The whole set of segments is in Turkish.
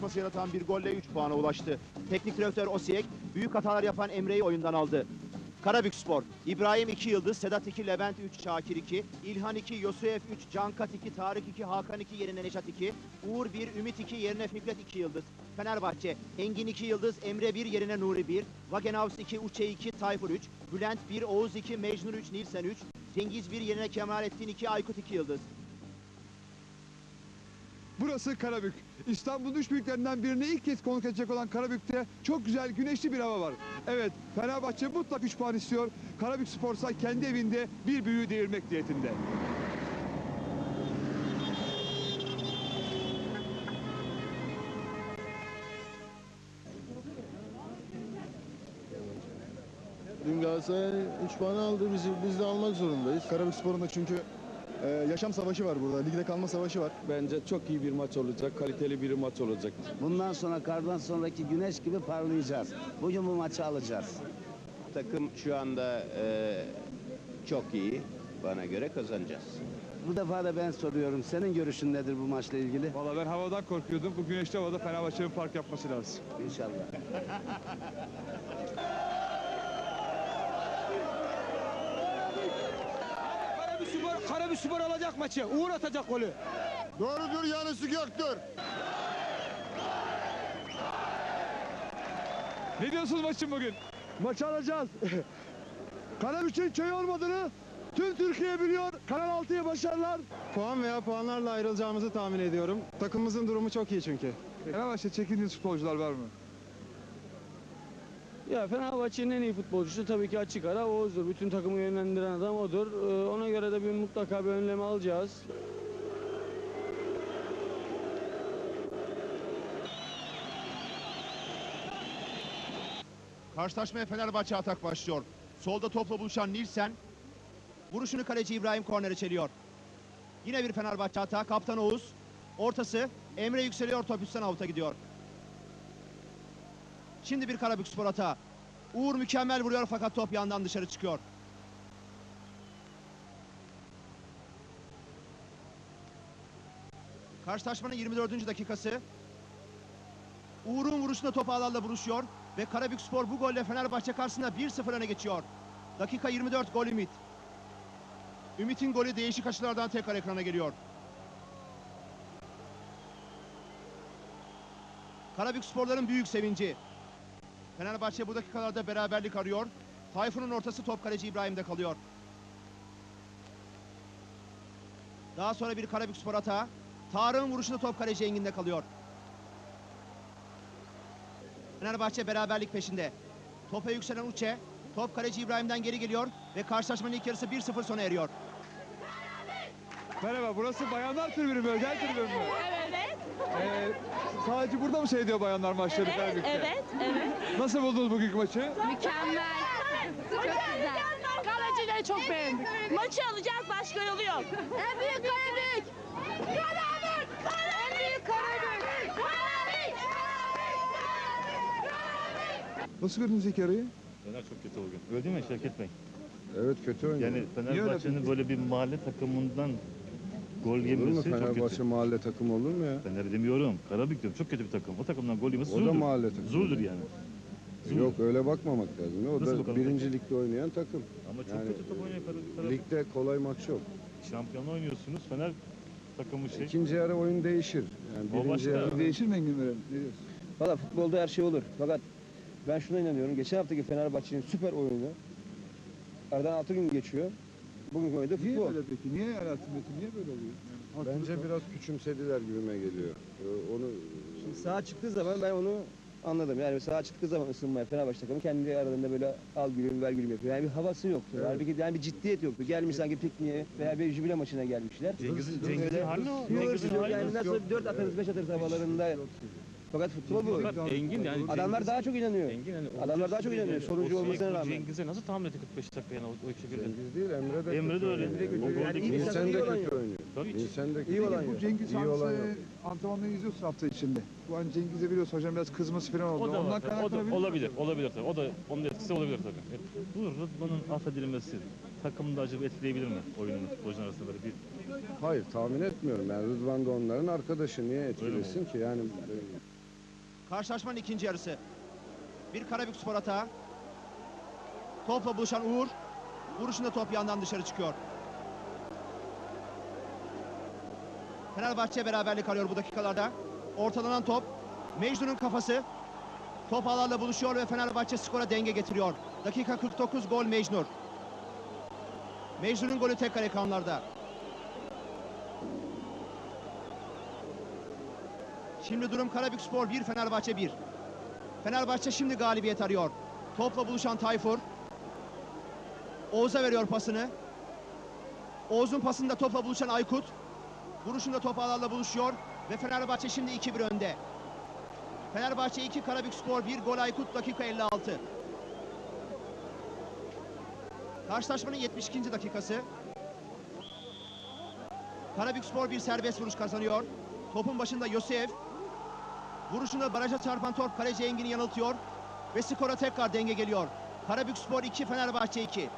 tartışması yaratan bir golle 3 puana ulaştı. Teknik direktör Osiyek büyük hatalar yapan Emre'yi oyundan aldı. Karabük Spor, İbrahim 2 yıldız, Sedat 2, Levent 3, Şakir 2, İlhan 2, Yosef 3, Cankat 2, Tarık 2, Hakan 2 yerine Neşat 2, Uğur 1, Ümit 2 yerine Fikret 2 yıldız. Fenerbahçe, Engin 2 yıldız, Emre 1 yerine Nuri 1, Wagenhaus 2, Uçe 2, Tayfur 3, Bülent 1, Oğuz 2, Mecnun 3, Nilsen 3, Cengiz 1 yerine Kemalettin 2, Aykut 2 yıldız. Burası Karabük. İstanbul'un üç büyüklerinden birine ilk kez konuk edecek olan Karabük'te çok güzel güneşli bir hava var. Evet Fenerbahçe mutlak 3 puan istiyor. Karabük Sporsa kendi evinde bir büyüğü devirmek niyetinde. Dün Galatasaray 3 puan aldı. Biz, biz de almak zorundayız. Karabük Spor'un da çünkü e, yaşam savaşı var burada. Ligde kalma savaşı var. Bence çok iyi bir maç olacak, kaliteli bir maç olacak. Bundan sonra kardan sonraki güneş gibi parlayacağız. Bugün bu maçı alacağız. Takım şu anda e, çok iyi. Bana göre kazanacağız. Bu defa da ben soruyorum. Senin görüşün nedir bu maçla ilgili? Valla ben havadan korkuyordum. Bu güneşli havada Fenerbahçe'nin fark yapması lazım. İnşallah. Karabük Spor alacak maçı. Uğur atacak golü. Doğrudur yanısı göktür. Ne diyorsunuz maçın bugün? Maçı alacağız. Karabük'ün köy olmadığını tüm Türkiye biliyor. Kanal 6'ya başarılar. Puan veya puanlarla ayrılacağımızı tahmin ediyorum. Takımımızın durumu çok iyi çünkü. Fenerbahçe çekindiğiniz futbolcular var mı? Ya Fenerbahçe'nin en iyi futbolcusu tabii ki açık ara Oğuz'dur. Bütün takımı yönlendiren adam odur. Ee, Ona göre de bir mutlaka bir önlem alacağız. Karşılaşmaya Fenerbahçe atak başlıyor. Solda topla buluşan Nilsen vuruşunu kaleci İbrahim kornere çeliyor. Yine bir Fenerbahçe atağı. Kaptan Oğuz. Ortası. Emre yükseliyor. Top üstten avuta gidiyor. Şimdi bir Karabük Spor atağı. Uğur mükemmel vuruyor fakat top yandan dışarı çıkıyor. Karşılaşmanın 24. dakikası. Uğur'un vuruşunda top ağlarla buluşuyor ve Karabük Spor bu golle Fenerbahçe karşısında 1-0 öne geçiyor. Dakika 24 gol Ümit. Ümit'in golü değişik açılardan tekrar ekrana geliyor. Karabük Sporların büyük sevinci. Fenerbahçe bu dakikalarda beraberlik arıyor. Tayfun'un ortası top kaleci İbrahim'de kalıyor. Daha sonra bir Karabük Spor atağı. Tarık'ın vuruşunda top kaleci Engin'de kalıyor. Fenerbahçe beraberlik peşinde. Topa yükselen Uçe. Top kaleci İbrahim'den geri geliyor ve karşılaşmanın ilk yarısı 1-0 sona eriyor. Merhaba burası bayanlar tribünü mü? Özel tribün mü? Evet, Ee, sadece burada mı seyrediyor bayanlar maçları evet, Karabük'te? evet, evet. Nasıl buldunuz bugünkü maçı? Mükemmel. Çok güzel. Kalecileri çok beğendik. Maçı alacağız, başka yolu yok. En büyük Karabük. Karabük. En büyük Karabük. Karabük. Nasıl gördünüz ilk yarıyı? Fener çok kötü bugün. Öyle değil mi Şevket Bey? Evet kötü oynuyor. Yani Fenerbahçe'nin böyle bir mahalle takımından gol olur mu yemesi çok Fenerbahçe kötü. mahalle takımı olur mu ya? Fener demiyorum. Karabük diyorum. Çok kötü bir takım. O takımdan gol yemesi O da zuldur. mahalle takımı. Zuldur yani. Zuldur. Yok öyle bakmamak lazım. O Nasıl da bakalım birinci peki? ligde oynayan takım. Ama çok Yani, kötü top oynuyor Karabük. Karabük. Ligde kolay maç yok. Şampiyon oynuyorsunuz. Fener takımı şey. İkinci yarı oyun değişir. Yani birinci başka. yarı Değişir mi Engin Bey? Ne diyorsun? Valla futbolda her şey olur. Fakat ben şuna inanıyorum. Geçen haftaki Fenerbahçe'nin süper oyunu aradan 6 gün geçiyor. Bugün oyunda Niye futbol. böyle peki? Niye hayatım Metin? Niye böyle oluyor? Yani Bence haklılık- biraz küçümsediler gibime geliyor. Ee, Onu Şimdi sağa çıktığı zaman ben onu anladım. Yani sağa çıktığı zaman ısınmaya Fenerbahçe takımı kendi aralarında böyle al gülüm ver gülüm yapıyor. Yani bir havası yoktu. Halbuki yani bir ciddiyet yoktu. Gelmiş sanki pikniğe veya bir jübile maçına gelmişler. Cengiz'in Cengiz'in hali o. Yok, Cengiz'in hali yani o. nasıl 4 atarız 5 atarız havalarında. Fakat futbol bu. Fakat Engin yani. Adamlar daha çok inanıyor. Engin yani. Adamlar daha çok inanıyor, sonuncu olmasına rağmen. Cengiz'e nasıl tahmin etti 45 dakika yani o, o iki birden? Cengiz değil Emre de Emre de kötü öyle. oynuyor. Emre kötü. Bu- Yani iyi takım, iyi de olan kötü yok. Nilsen de kötü İyi olan Peki bu yok. Cengiz Hansı yok. antrenmanını izliyorsun hafta içinde. Bu an Cengiz'e biliyorsun hocam biraz kızması falan oldu. O da Ondan da kaynaklanabilir olabilir. Olabilir tabii. O da onun etkisi olabilir tabii. Bu Rıdvan'ın affedilmesi takımda acaba etkileyebilir mi oyununu futbolcular arasında böyle bir Hayır tahmin etmiyorum. Yani Rıdvan da onların arkadaşı. Niye etkilesin ki? Yani Karşılaşmanın ikinci yarısı. Bir Karabük Spor atağı. Topla buluşan Uğur. Vuruşunda top yandan dışarı çıkıyor. Fenerbahçe beraberlik arıyor bu dakikalarda. Ortalanan top. Mecnun'un kafası. Top ağlarla buluşuyor ve Fenerbahçe skora denge getiriyor. Dakika 49 gol Mecnun. Mecnun'un golü tekrar ekranlarda. Şimdi durum Karabükspor 1, Fenerbahçe 1. Fenerbahçe şimdi galibiyet arıyor. Topla buluşan Tayfur. Oğuz'a veriyor pasını. Oğuz'un pasında topla buluşan Aykut. Vuruşunda top ağlarla buluşuyor ve Fenerbahçe şimdi 2-1 önde. Fenerbahçe 2, Karabükspor 1, gol Aykut dakika 56. Karşılaşmanın 72. dakikası. Karabükspor bir serbest vuruş kazanıyor. Topun başında Yosef. Vuruşunda baraja çarpan top kaleci Engin'i yanıltıyor. Ve skora tekrar denge geliyor. Karabükspor 2, Fenerbahçe 2.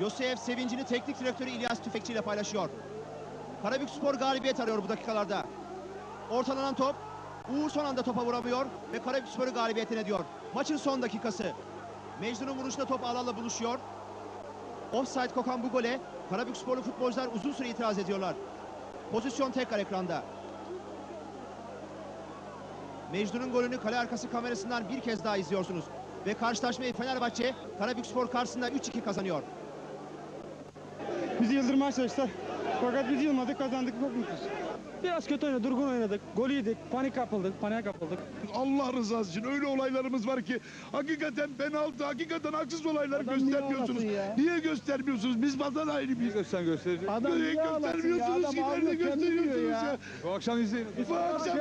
Yosef sevincini teknik direktörü İlyas Tüfekçi ile paylaşıyor. Karabükspor galibiyet arıyor bu dakikalarda. Ortalanan top. Uğur son anda topa vuramıyor ve Karabükspor'u galibiyetine diyor. Maçın son dakikası. Mecnun'un vuruşunda top ağlarla buluşuyor. Offside kokan bu gole Karabüksporlu futbolcular uzun süre itiraz ediyorlar. Pozisyon tekrar ekranda. Mecnun'un golünü kale arkası kamerasından bir kez daha izliyorsunuz. Ve karşılaşmayı Fenerbahçe Karabükspor karşısında 3-2 kazanıyor. Bizi yıldırmaya çalıştılar. Fakat biz yılmadık kazandık çok mutluyuz. Biraz kötü oynadık, durgun oynadık. Gol yedik, panik kapıldık, paniğe kapıldık. Allah rızası için öyle olaylarımız var ki hakikaten penaltı, hakikaten haksız olaylar Adam niye göstermiyorsunuz. ağlasın ya? Niye göstermiyorsunuz? Biz vatan haini Bir miyiz? gösteren gösterecek. Adam Niye ağlasın ya? göstermiyorsunuz Adam ki? ağlıyor, Nerede kendi biliyor gösteriyorsunuz ya. ya? Bu akşam izleyin. Bu akşam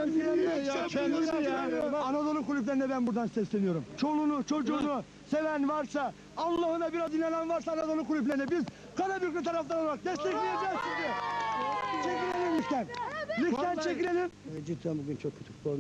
ya. Anadolu kulüplerine ben buradan sesleniyorum. Çoluğunu, çocuğunu seven varsa, Allah'ına biraz inanan varsa Anadolu kulüplerine biz Karabüklü taraftar olarak destekleyeceğiz sizi. Çekilelim ligden. Ligden çekilelim. Cidden bugün çok kötü futbol